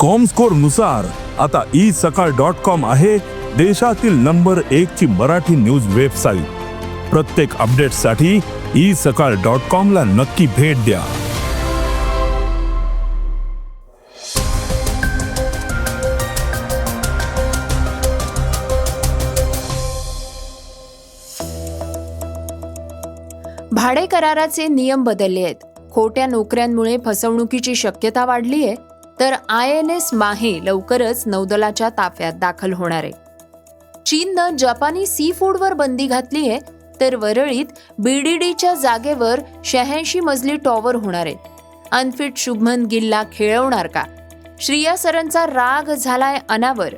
कॉमस्कोरनुसार आता ई सकाळ dot com आहे देशातील नंबर एक ची मराठी न्यूज वेबसाईट प्रत्येक अपडेटसाठी ई सकाळ डॉट कॉम ला नक्की भेट द्या. भाडे कराराचे नियम बदलले आहेत. खोट्या नोकऱ्यांमुळे फसवणुकीची शक्यता वाढली आहे तर आय एन एस माहे लवकरच नौदलाच्या ताफ्यात दाखल होणार आहे. चीननं जपानी सी फूडवर बंदी घातली आहे तर वरळीत बीडीडीच्या जागेवर शहाऐंशी मजली टॉवर होणार आहे अनफिट शुभमन गिलला खेळवणार का? श्रिया सरांचा राग झालाय अनावर.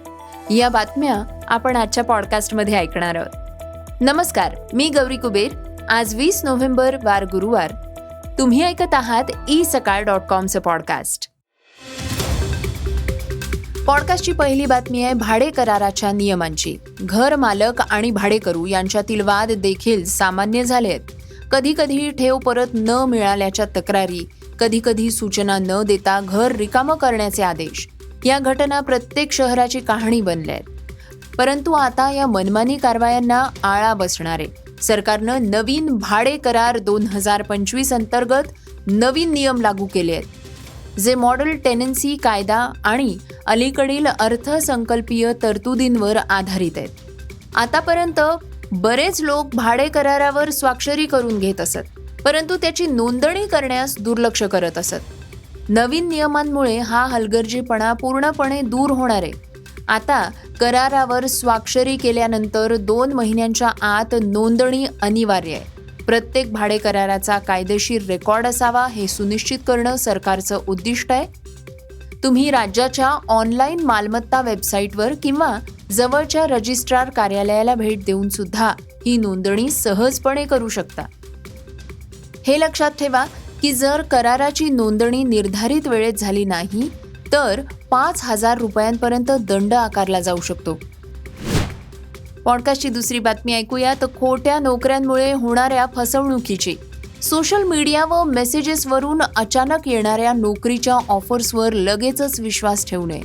या बातम्या आपण आजच्या पॉडकास्टमध्ये ऐकणार आहोत. नमस्कार मी गौरी कुबेर. आज वीस नोव्हेंबर वार गुरुवार. तुम्ही ऐकत आहात ई सकाळ डॉट कॉमचं पॉडकास्ट. पॉडकास्टची पहिली बातमी आहे भाडे कराराच्या नियमांची. घर मालक आणि भाडेकरू यांच्यातील वाद देखील सामान्य झाले आहेत. कधी कधी ठेव परत न मिळाल्याच्या तक्रारी कधी कधी सूचना न देता घर रिकामं करण्याचे आदेश. या घटना प्रत्येक शहराची कहाणी बनल्या आहेत. परंतु आता या मनमानी कारवायांना आळा बसणार आहे. सरकारनं नवीन भाडे करार दोन हजार पंचवीस अंतर्गत नवीन नियम लागू केले आहेत. जे मॉडेल टेनन्सी कायदा आणि अलीकडील अर्थसंकल्पीय तरतुदींवर आधारित आहेत. आतापर्यंत बरेच लोक भाडे करारावर स्वाक्षरी करून घेत असत परंतु त्याची नोंदणी करण्यास दुर्लक्ष करत असत. नवीन नियमांमुळे हा हलगर्जीपणा पूर्णपणे दूर होणार आहे. आता करारावर स्वाक्षरी केल्यानंतर दोन महिन्यांच्या आत नोंदणी अनिवार्य आहे. प्रत्येक भाडे कराराचा कायदेशीर रेकॉर्ड असावा हे सुनिश्चित करणं सरकारचं उद्दिष्ट आहे. तुम्ही राज्याच्या ऑनलाईन मालमत्ता वेबसाईटवर किंवा जवळच्या रजिस्ट्रार कार्यालयाला भेट देऊन सुद्धा ही नोंदणी सहजपणे करू शकता. हे लक्षात ठेवा की जर कराराची नोंदणी निर्धारित वेळेत झाली नाही तर पाच हजार रुपयांपर्यंत दंड आकारला जाऊ शकतो. पॉडकास्टची दुसरी बातमी ऐकूया तर खोट्या नोकऱ्यांमुळे होणाऱ्या फसवणुकीची. सोशल मीडिया व मेसेजेसवरून अचानक येणाऱ्या नोकरीच्या ऑफर्सवर लगेचच विश्वास ठेवू नये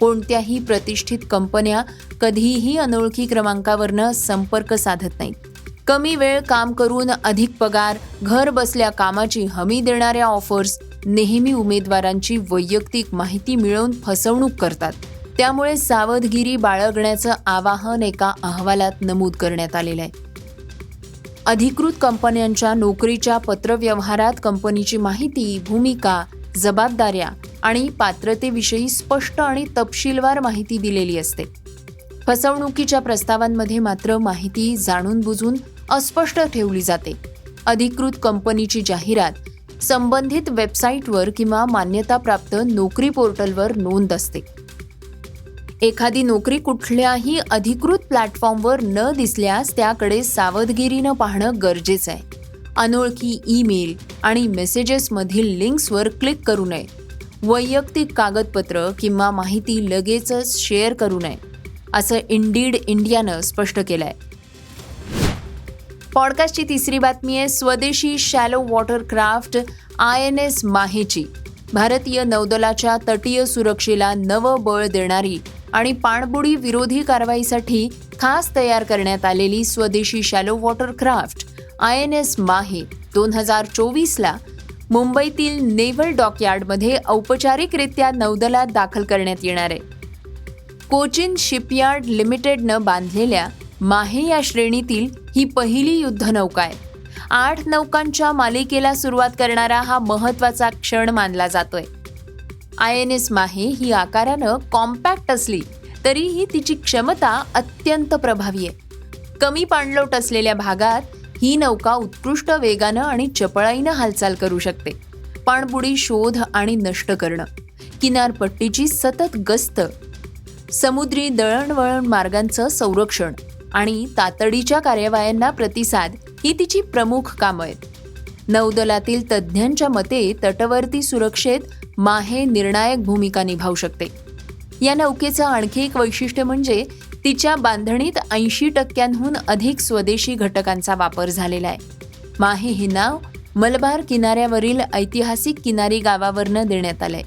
कोणत्याही प्रतिष्ठित कंपन्या कधीही अनोळखी क्रमांकावरनं संपर्क साधत नाहीत कमी वेळ काम करून अधिक पगार घर बसल्या कामाची हमी देणाऱ्या ऑफर्स नेहमी उमेदवारांची वैयक्तिक माहिती मिळवून फसवणूक करतात. त्यामुळे सावधगिरी बाळगण्याचं आवाहन एका अहवालात नमूद करण्यात आलेलं आहे. अधिकृत कंपन्यांच्या नोकरीच्या पत्रव्यवहारात कंपनीची माहिती भूमिका जबाबदाऱ्या आणि पात्रतेविषयी स्पष्ट आणि तपशीलवार माहिती दिलेली असते. फसवणुकीच्या प्रस्तावांमध्ये मात्र माहिती जाणून बुजून अस्पष्ट ठेवली जाते. अधिकृत कंपनीची जाहिरात संबंधित वेबसाईटवर किंवा मान्यताप्राप्त नोकरी पोर्टलवर नोंद असते. एखादी नोकरी कुठल्याही अधिकृत प्लॅटफॉर्मवर न दिसल्यास त्याकडे सावधगिरीनं पाहणं गरजेचं आहे. अनोळखी ईमेल आणि मेसेजेसमधील लिंक्सवर क्लिक करू नये. वैयक्तिक कागदपत्र किंवा माहिती लगेचच शेअर करू नये असं इंडीड इंडियानं स्पष्ट केलं आहे पॉडकास्टची तिसरी बातमी आहे स्वदेशी shallow water craft I N S माहेची. भारतीय नौदलाच्या तटीय सुरक्षेला नवं बळ देणारी आणि पाणबुडी विरोधी कारवाईसाठी खास तयार करण्यात आलेली स्वदेशी shallow water craft I N S Mahe दोन हजार चोवीसला मुंबईतील नेव्हल डॉकयार्डमध्ये औपचारिकरित्या नौदलात दाखल करण्यात येणार आहे. कोचिन शिपयार्ड लिमिटेडनं बांधलेल्या माहे या श्रेणीतील ही पहिली युद्धनौका आहे. आठ नौकांच्या मालिकेला सुरुवात करणारा हा महत्त्वाचा क्षण मानला जातोय. आय एन एस माहे ही आकारानं कॉम्पॅक्ट असली तरीही तिची क्षमता अत्यंत प्रभावी आहे. कमी पाणलोट असलेल्या भागात ही नौका उत्कृष्ट वेगानं आणि चपळाईनं हालचाल करू शकते. पाणबुडी शोध आणि नष्ट करणं किनारपट्टीची सतत गस्त समुद्री दळणवळण मार्गांचं संरक्षण आणि तातडीच्या कार्यवायांना प्रतिसाद ही तिची प्रमुख कामं आहेत. नौदलातील तज्ज्ञांच्या मते तटवर्ती सुरक्षेत माहे निर्णायक भूमिका निभावू शकते. या नौकेचं आणखी एक वैशिष्ट्य म्हणजे तिच्या बांधणीत ऐंशी टक्क्यांहून अधिक स्वदेशी घटकांचा वापर झालेला आहे. माहे हे नाव मलबार किनाऱ्यावरील ऐतिहासिक किनारी गावावरनं देण्यात आलंय.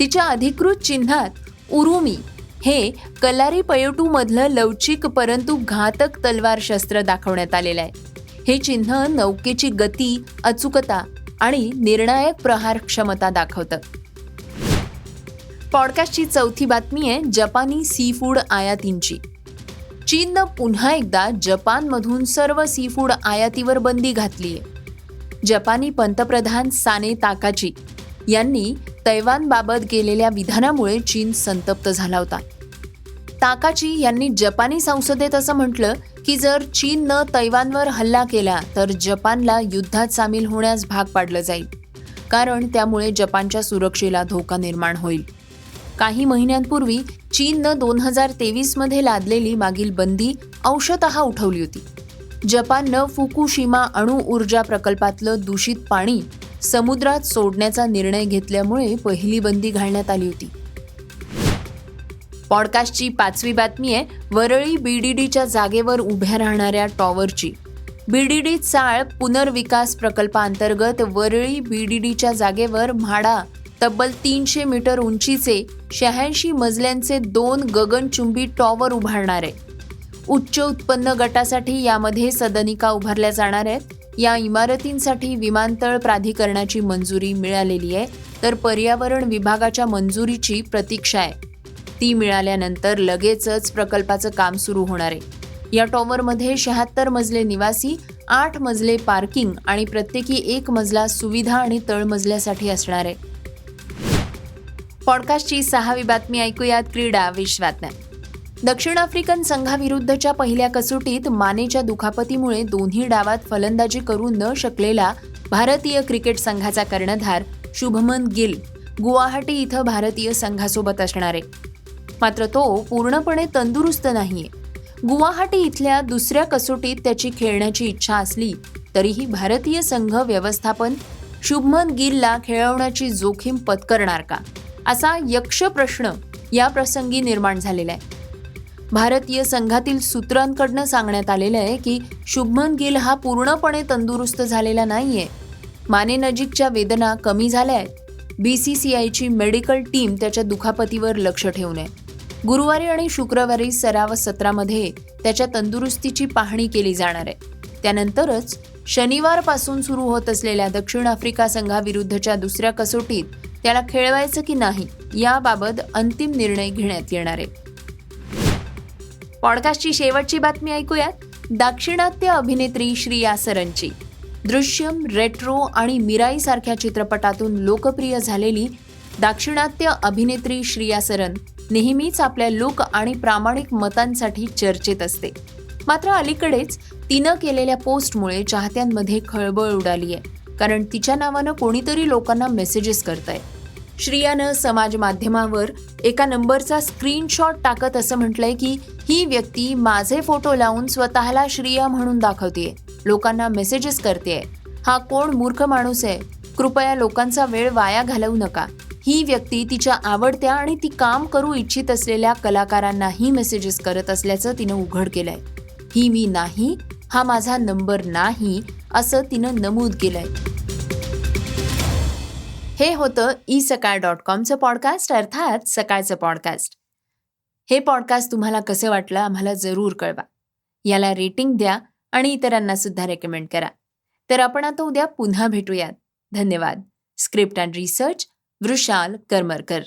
तिच्या अधिकृत चिन्हात उरुमी हे कलारी पयोटू मधलं लवचिक परंतु घातक तलवार शस्त्र दाखवण्यात आलेलं आहे. हे चिन्ह नौकेची गती अचूकता आणि निर्णायक प्रहार क्षमता दाखवतं. पॉडकास्टची चौथी बातमी आहे जपानी सी फूड आयातींची. चीननं पुन्हा एकदा जपानमधून सर्व सी फूड आयातीवर बंदी घातली आहे जपानी पंतप्रधान साने ताकाची यांनी तैवानबाबत केलेल्या विधानामुळे चीन संतप्त झाला होता. ताकाची यांनी जपानी संसदेत असं म्हटलं की जर चीननं तैवानवर हल्ला केला तर जपानला युद्धात सामील होण्यास भाग पाडलं जाईल. कारण त्यामुळे जपानच्या सुरक्षेला धोका निर्माण होईल. काही महिन्यांपूर्वी चीननं दोन हजार तेवीसमध्ये लादलेली मागील बंदी अंशतः उठवली होती. जपाननं फुकुशिमा अणु ऊर्जा प्रकल्पातलं दूषित पाणी समुद्रात सोडण्याचा निर्णय घेतल्यामुळे पहिली बंदी घालण्यात आली होती. पॉडकास्टची पाचवी बातमी आहे वरळी बीडीडीच्या जागेवर उभ्या राहणाऱ्या टॉवरची. बीडीडी चाळ पुनर्विकास प्रकल्पाअंतर्गत वरळी बीडीडीच्या जागेवर म्हाडा तब्बल तीनशे मीटर उंचीचे शहाऐंशी मजल्यांचे दोन गगनचुंबी टॉवर उभारणार आहे. उच्च उत्पन्न गटासाठी यामध्ये सदनिका उभारल्या जाणार आहेत. या इमारतींसाठी विमानतळ प्राधिकरणाची मंजुरी मिळालेली आहे. तर पर्यावरण विभागाच्या मंजुरीची प्रतीक्षा आहे. ती मिळाल्यानंतर लगेचच प्रकल्पाचं काम सुरू होणार आहे. या टॉवरमध्ये शहात्तर मजले निवासी आठ मजले पार्किंग आणि प्रत्येकी एक मजला सुविधा आणि तळमजल्यासाठी असणार आहे. पॉडकास्टची सहावी बातमी ऐकूयात क्रीडा विश्वातल्या दक्षिण आफ्रिकन संघाविरुद्धच्या पहिल्या कसोटीत मानेच्या दुखापतीमुळे दोन्ही डावात फलंदाजी करू न शकलेला भारतीय क्रिकेट संघाचा कर्णधार शुभमन गिल गुवाहाटी इथं भारतीय संघासोबत असणार आहे. मात्र तो पूर्णपणे तंदुरुस्त नाहीये. गुवाहाटी इथल्या दुसऱ्या कसोटीत त्याची खेळण्याची इच्छा असली तरीही भारतीय संघ व्यवस्थापन शुभमन गिलला खेळवण्याची जोखीम पत्करणार का? असा यक्ष प्रश्न या प्रसंगी निर्माण झालेला आहे. भारतीय संघातील सूत्रांकडनं सांगण्यात आलेलं आहे की शुभमन गिल हा पूर्णपणे तंदुरुस्त झालेला नाहीये. मानेनजीकच्या वेदना कमी झाल्या आहेत. बी सी सी आयची मेडिकल टीम त्याच्या दुखापतीवर लक्ष ठेवून आहे. गुरुवारी आणि शुक्रवारी सराव सत्रामध्ये त्याच्या तंदुरुस्तीची पाहणी केली जाणार आहे. त्यानंतरच शनिवारपासून सुरू होत असलेल्या दक्षिण आफ्रिका संघाविरुद्धच्या दुसऱ्या कसोटीत त्याला खेळवायचं की नाही याबाबत अंतिम निर्णय घेण्यात येणार आहे. पॉडकास्टची शेवटची बातमी ऐकूयात. दाक्षिणात्य अभिनेत्री श्रिया सरनची. दृश्यम रेट्रो आणि मिराई सारख्या चित्रपटातून लोकप्रिय झालेली दाक्षिणात्य अभिनेत्री श्रिया सरन नेहमीच आपल्या लोक आणि प्रामाणिक मतांसाठी चर्चेत असते. मात्र अलीकडेच तिनं केलेल्या पोस्टमुळे चाहत्यांमध्ये खळबळ उडाली आहे कारण तिच्या नावानं कोणीतरी लोकांना मेसेजेस करतंय. श्रियानं समाज माध्यमावर एका नंबरचा स्क्रीनशॉट टाकत असं म्हटलंय की ही व्यक्ती माझे फोटो लावून स्वतःला श्रिया म्हणून दाखवते लोकांना मेसेजेस करते हा कोण मूर्ख माणूस आहे? कृपया लोकांचा वेळ वाया घालवू नका. ही व्यक्ती तिच्या आवडत्या आणि ती काम करू इच्छित असलेल्या कलाकारांनाही मेसेजेस करत असल्याचं तिनं उघड केलंय. ही मी नाही हा माझा नंबर नाही असं तिनं नमूद केलंय. हे होतं ई सकाळ डॉट कॉमचं पॉडकास्ट अर्थात सकाळचं पॉडकास्ट. हे पॉडकास्ट तुम्हाला कसं वाटलं आम्हाला जरूर कळवा. याला रेटिंग द्या आणि इतरांना सुद्धा रेकमेंड करा. तर आपण आता उद्या पुन्हा भेटूयात. धन्यवाद. Script and research Vrushal Karmarkar.